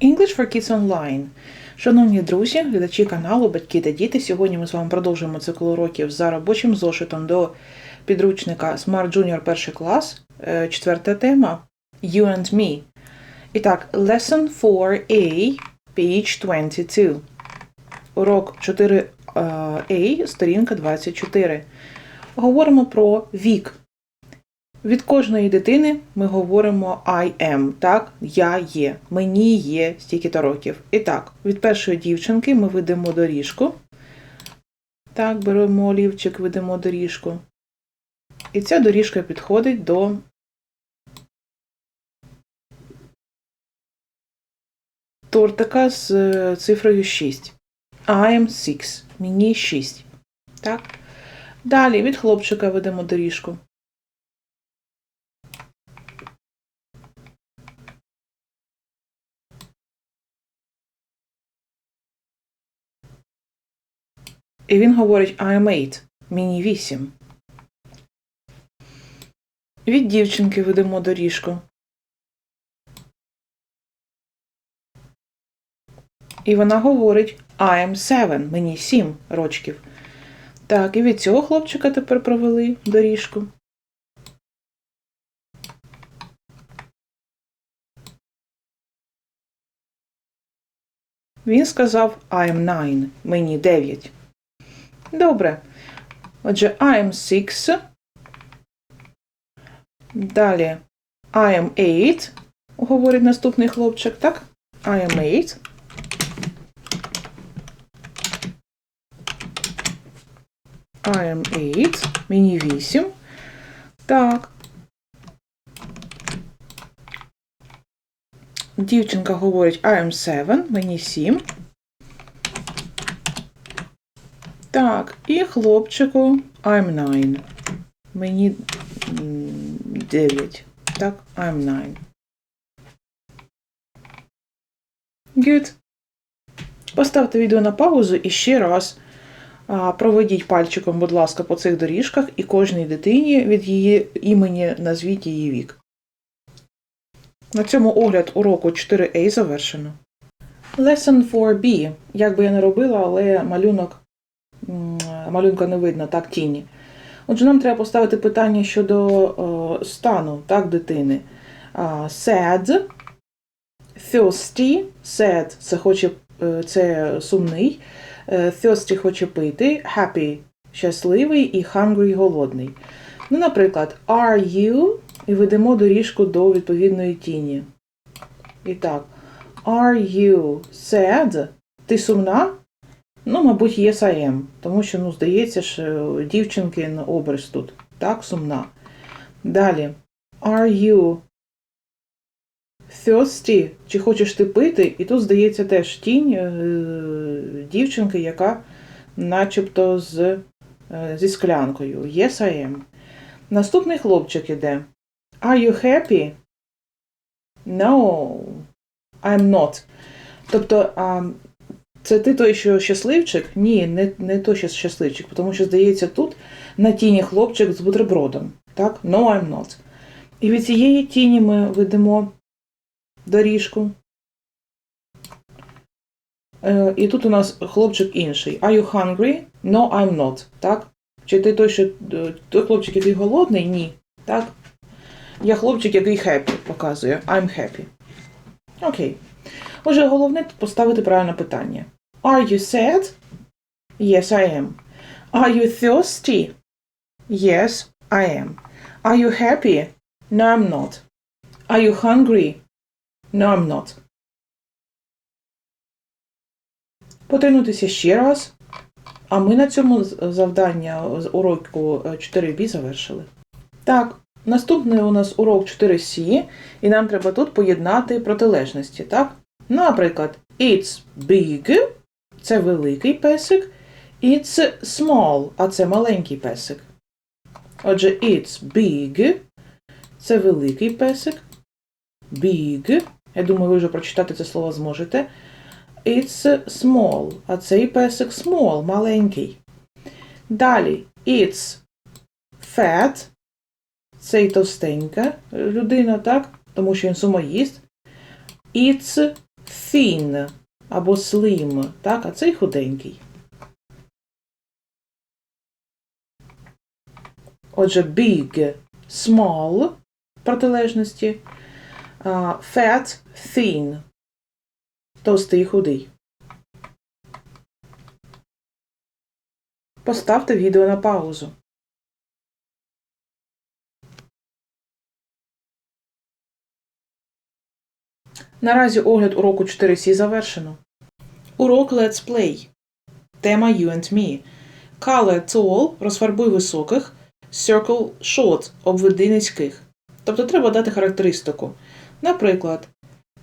English for Kids Online. Шановні друзі, глядачі каналу, батьки та діти. Сьогодні ми з вами продовжуємо цикл уроків за робочим зошитом до підручника Smart Junior перший клас. Е, Четверта тема You and Me. І так, Lesson 4A, page 22. Урок 4A, сторінка 24. Говоримо про вік. Від кожної дитини ми говоримо I am, так? Я є. Мені є стільки-то років. І так, від першої дівчинки ми ведемо доріжку. Так, беремо олівчик, ведемо доріжку. І ця доріжка підходить до тортика з е, цифрою 6. I am 6. Мені 6. Так? Далі від хлопчика ведемо доріжку. І він говорить I am 8. Мені 8. Від дівчинки ведемо доріжку. І вона говорить I am 7. Мені 7 рочків. Так, і від цього хлопчика тепер провели доріжку. Він сказав I am 9. Мені 9. Добре. Отже, I am 6. Далі I am 8. Говорить наступний хлопчик, так? I am 8. I am 8. Мені 8. Так. Дівчинка говорить I am 7. Мені 7. Так, і хлопчику I'm 9. Мені 9. Так, I'm 9. Good. Поставте відео на паузу і ще раз проведіть пальчиком, будь ласка, по цих доріжках і кожній дитині від її імені назвіть її вік. На цьому огляд уроку 4A завершено. Lesson 4B. Як би я не робила, але малюнок малюнка не видно, так, тіні. Отже, нам треба поставити питання щодо о, стану так, дитини. Sad, thirsty, sad це хоче е, це сумний, е, thirsty хоче пити, happy щасливий і hungry голодний. Ну, наприклад, are you і ведемо доріжку до відповідної тіні. І так, are you sad? Ти сумна? Ну, мабуть, I am. Тому що, ну, здається е, дівчинки на образ тут. Так, сумна. Далі. Are you thirsty? Чи хочеш ти пити? І тут, здається, теж тінь е, дівчинки, яка начебто з, е, зі склянкою. Yes I am. Наступний хлопчик іде. Are you happy? No. I'm not. Тобто, це ти той, що щасливчик? Ні, не, не той, що щасливчик, тому що, здається, тут на тіні хлопчик з бутербродом. Так? No, I'm not. І від цієї тіні ми ведемо доріжку. Е, і тут у нас хлопчик інший. Are you hungry? No, I'm not. Так? Чи ти той, що е, той хлопчик, який голодний? Ні. Так? Я хлопчик, який happy, показує. I'm happy. Окей. Отже, головне поставити правильне питання. Are you sad? Yes, I am. Are you thirsty? Yes, I am. Are you happy? No, I'm not. Are you hungry? No, I'm not. Потренуйтеся ще раз. А ми на цьому завдання з уроку е, 4B завершили. Так, наступний у нас урок 4C, і нам треба тут поєднати протилежності, так? Наприклад, it's big це великий песик, it's small, а це маленький песик. Отже, it's big це великий песик. Big. Я думаю, ви вже прочитати це слово зможете. It's small, а цей песик small, маленький. Далі, it's fat, цей товстенька людина, так? Тому що він сумоїст. It's thin або slim, так, а цей худенький. Отже, big, small протилежності, fat, thin, товстий худий. Поставте відео на паузу. Наразі огляд уроку 4C завершено. Урок Let's Play. Тема You and Me. Color tall розфарбуй високих. Circle short обведи низьких. Тобто треба дати характеристику. Наприклад,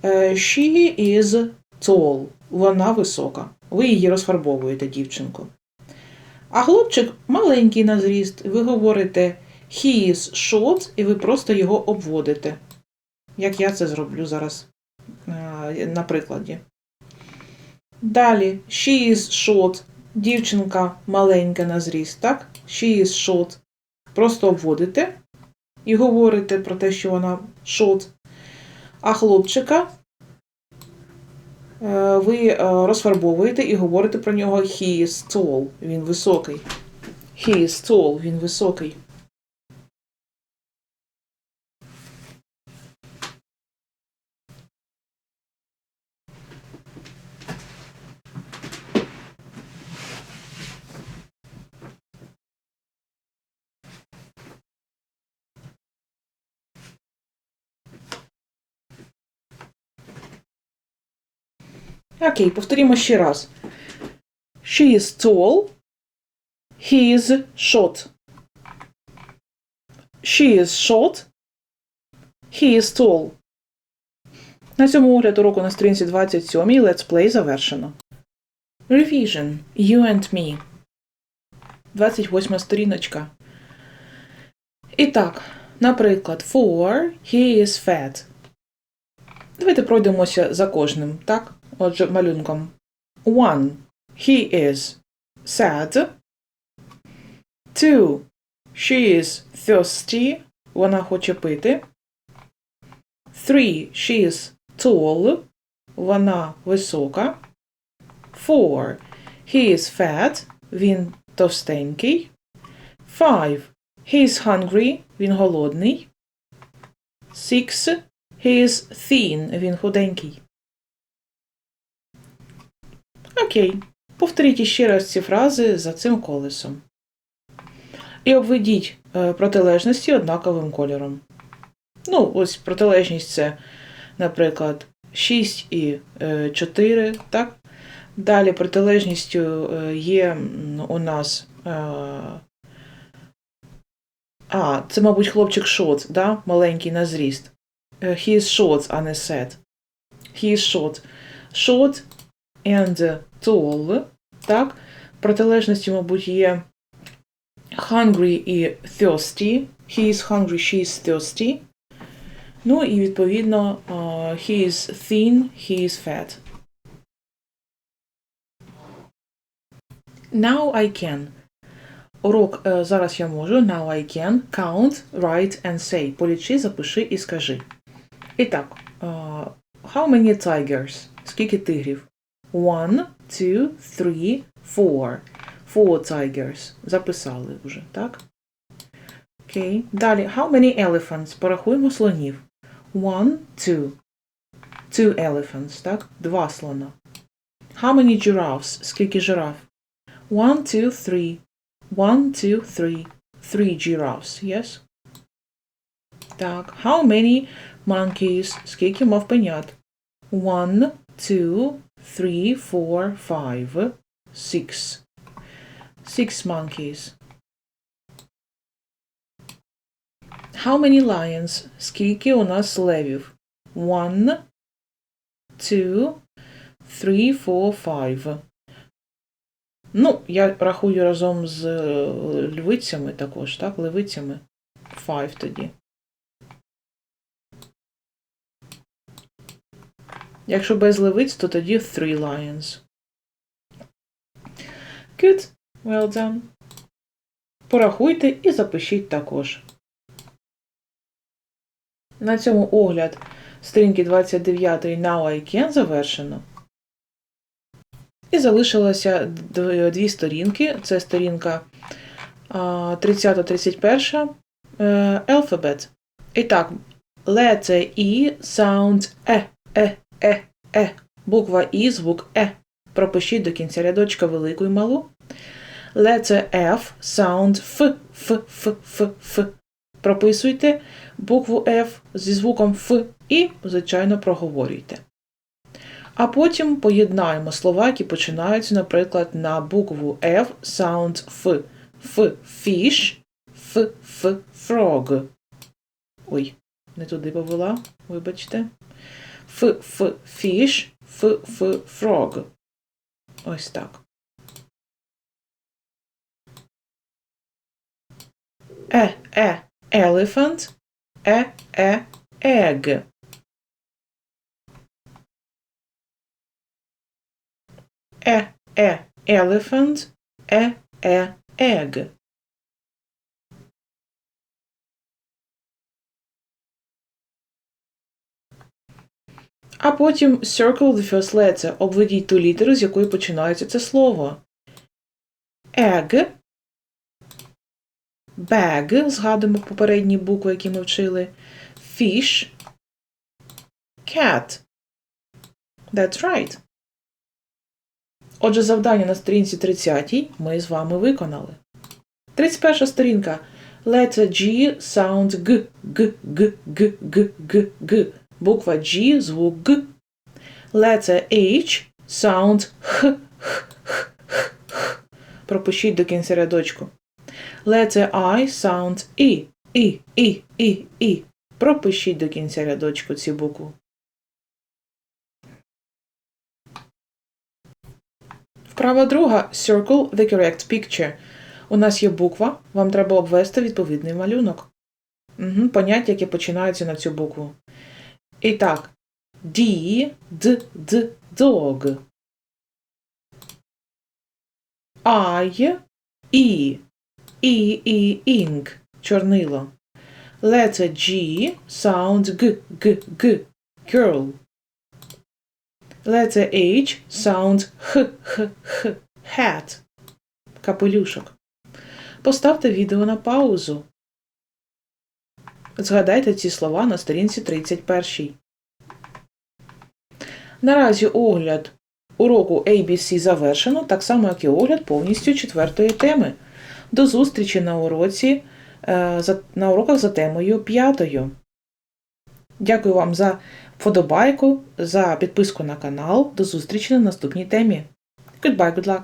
е, She is tall. Вона висока. Ви її розфарбовуєте, дівчинку. А хлопчик маленький на зріст. Ви говорите he is short, і ви просто його обводите. Як я це зроблю зараз на прикладі. Далі, she is short. Дівчинка маленька на зріст, так? She is short. Просто обводите і говорите про те, що вона short. А хлопчика е, ви е, розфарбовуєте і говорите про нього he is tall. Він високий. He is tall, він високий. Окей, повторімо ще раз. She is tall. He is short. She is short. He is tall. На цьому огляд уроку на сторінці 27 Let's Play завершено. Revision. You and me. 28 сторіночка. І так, наприклад, for he is fat. Давайте пройдемося за кожним, так? Отже, малюнком. One. He is sad. Two. She is thirsty. Вона хоче пити. Three. She is tall. Вона висока. Four. He is fat. Він товстенький. Five. He is hungry. Він голодний. Six. He is thin. Він худенький. Окей. Повторіть іще раз ці фрази за цим колесом. І обведіть е, протилежності однаковим кольором. Ну, ось протилежність це, наприклад, 6 і е, 4, так? Далі протилежністю е, є у нас. Е, а, це, мабуть, хлопчик шот, да? маленький на зріст. Е, He is short, а не set. He is short. Short and tall, так? Протилежності, мабуть, є hungry і thirsty. He is hungry, she is thirsty. Ну і відповідно uh, he is thin, he is fat. Now I can. Урок е, зараз я можу. Now I can. Count, write and say. Полічи, запиши і скажи. І так. Uh, how many tigers? Скільки тигрів? One, two, three, four. Four tigers. Записали вже, так? Окей. Далі. How many elephants? Порахуємо слонів. One, two. Two elephants, так? Два слона. How many giraffes? Скільки жираф? One, two, three. One, two, three. Three giraffes, yes? Так. How many monkeys? Скільки мавпенят? One, two, three, four, five, six. Six monkeys. How many lions? Скільки у нас левів? One, two, three, four, five. Ну, я рахую разом з е, львицями також, так? Левицями. Five тоді. Якщо без левиць, то тоді three lions. Good. Well done. Порахуйте і запишіть також. На цьому огляд сторінки 29 Now I Can завершено. І залишилося дві сторінки. Це сторінка 30-31 е, Alphabet. І так, letter E sounds е, е, е, е. Буква І, звук Е. Пропишіть до кінця рядочка велику і малу. Letter F sound Ф, Ф, Ф, Ф, Ф. Прописуйте букву F зі звуком Ф і, звичайно, проговорюйте. А потім поєднаємо слова, які починаються, наприклад, на букву F sound Ф. Ф fish, Ф Ф frog. Ой, не туди повела, вибачте. Ф Ф fish, Ф Ф frog. Ось так. Е, е, elephant, е, е, egg. Е, е, elephant, е, е, egg. А потім circle the first letter. Обведіть ту літеру, з якої починається це слово. Egg. Bag. Згадуємо попередні букви, які ми вчили. Fish. Cat. That's right. Отже, завдання на сторінці 30 ми з вами виконали. 31 сторінка. Letter G sound G. G, G, G, G, G, G. Буква G, звук Г. Letter H sound Х, Х. Пропишіть до кінця рядочку. Letter I sound І, І, І, І, І. Пропишіть до кінця рядочку ці букву. Вправа друга. Circle the correct picture. У нас є буква, вам треба обвести відповідний малюнок. Угу, поняття, яке починаються на цю букву. І так. D, D, dog. I, E, E, E, ink, чорнило. Letter G, sound G, G, G, girl. Letter H, sound Х, Х, Х, hat, капелюшок. Поставте відео на паузу. Згадайте ці слова на сторінці 31. Наразі огляд уроку ABC завершено, так само, як і огляд повністю четвертої теми. До зустрічі на уроці е, на уроках за темою п'ятою. Дякую вам за вподобайку, за підписку на канал. До зустрічі на наступній темі. Goodbye, good luck!